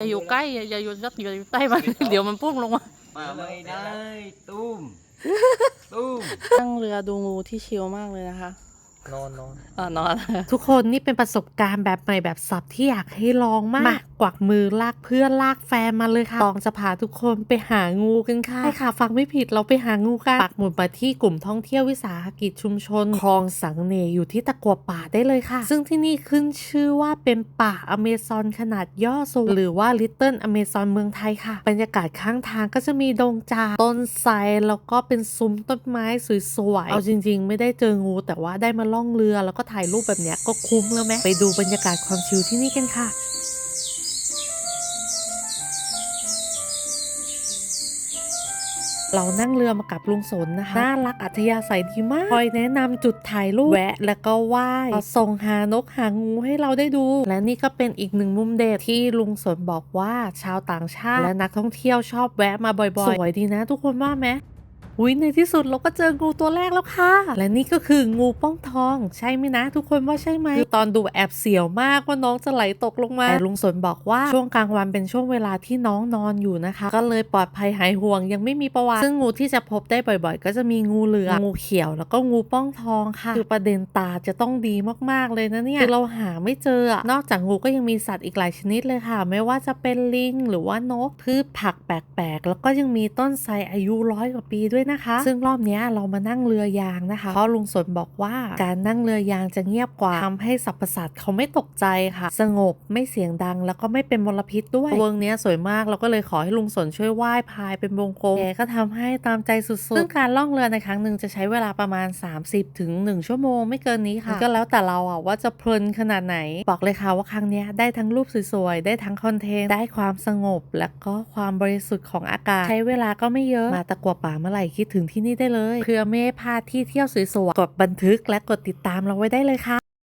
อย่าอยู่ใกล้อย่าอย่าอยู่สักอย่าอยู่ใกล้มัน เดี๋ยวมันพุ่งลงมามาไม่ได้ ตุ้ม ตุ้ม นั่งเรือดูงูที่ชิลมากเลยนะคะ นอนนอนอ่านอนทุกคนนี่เป็นประสบการณ์แบบใหม่แบบสับที่อยากให้ลองมากมากวักมือลากเพื่อนลากแฟนมาเลยค่ะตองจะพาทุกคนไปหางูกันค่ะใช่ค่ะ ฟังไม่ผิดเราไปหางูกันปักหมุดมาที่กลุ่มท่องเที่ยววิสาหกิจชุมชนคลองสังเนอยู่ที่ตะกัวป่าได้เลยค่ะ ซึ่งที่นี่ขึ้นชื่อว่าเป็นป่าอเมซอนขนาดย่อสูงหรือว่าลิตเติ้ลอเมซอนเมืองไทยค่ะ บรรยากาศข้างทางก็จะมีดงจาต้นไทรแล้วก็เป็นซุ้มต้นไม้สวยๆเอาจริง ๆ ไม่ได้เจองูแต่ว่าได้มาล่องเรือแล้วก็ถ่ายรูปแบบเนี้ยก็คุ้มแล้วไหมไปดูบรรยากาศความชิลที่นี่กันค่ะเรานั่งเรือมากับลุงสนนะคะ น่ารักอัธยาศัยดีมาก คอยแนะนำจุดถ่ายรูปแวะ แล้วก็ไหว้ส่งหานกหางูให้เราได้ดู และนี่ก็เป็นอีกหนึ่งมุมเด็ดที่ลุงสนบอกว่าชาวต่างชาติ และนักท่องเที่ยวชอบแวะมาบ่อยๆ สวยดีนะทุกคนว่าไหม อุ้ยในที่สุดเราก็เจองูตัวแรกแล้วค่ะ และนี่ก็คืองูป้องทอง ใช่ไหมนะ ทุกคนว่าใช่ไหมตอนดูแอบเสียวมากว่าน้องจะไหลตกลงมา แต่ลุงสนบอกว่าช่วงกลางวันเป็นช่วงเวลาที่น้องนอนอยู่นะคะ ก็เลยปลอดภัยหายห่วงยังไม่มีประวัติ ซึ่งงูที่จะพบได้บ่อยๆ ก็จะมีงูเหลือมงูเขียวแล้วก็งูป้องทองค่ะ คือประเด็นตาจะต้องดีมากๆเลยนะเนี่ยคือเราหาไม่เจอนอกจากงูก็ยังมีสัตว์อีกหลายชนิดเลยค่ะ ไม่ว่าจะเป็นลิงหรือว่านกพืชผักแปลกๆ แล้วก็ยังมีต้นไทรอายุร้อยกว่าปีด้วยนะคะ ซึ่งรอบเนี้ยเรามานั่งเรือยางนะคะเพราะลุงสนบอกว่าการนั่งเรือยางจะเงียบกว่าทำให้สรรพสัตว์เขาไม่ตกใจค่ะ สงบไม่เสียงดัง แล้วก็ไม่เป็นมลพิษด้วยเวิร์กเนี้ยสวยมากเราก็เลยขอให้ลุงสนช่วยว่ายพายเป็นวงกลมแกก็ทำให้ตามใจสุดๆซึ่งการล่องเรือในครั้งหนึ่งจะใช้เวลาประมาณ 30ถึง1ชั่วโมงไม่เกินนี้ค่ะก็แล้วแต่เราอะว่าจะเพลินขนาดไหน บอกเลยค่ะว่าครั้งเนี้ยได้ทั้งรูปสวยๆได้ทั้งคอนเทนต์ได้ความสงบ และก็ความบริสุทธิ์ของอากาศใช้เวลาก็ไม่เยอะมาตะกัวป่าเมื่อไหร่คิดถึงที่นี่ได้เลย เพื่อไม่ให้พลาดที่เที่ยวสวยๆกดบันทึกและกดติดตามเราไว้ได้เลยค่ะ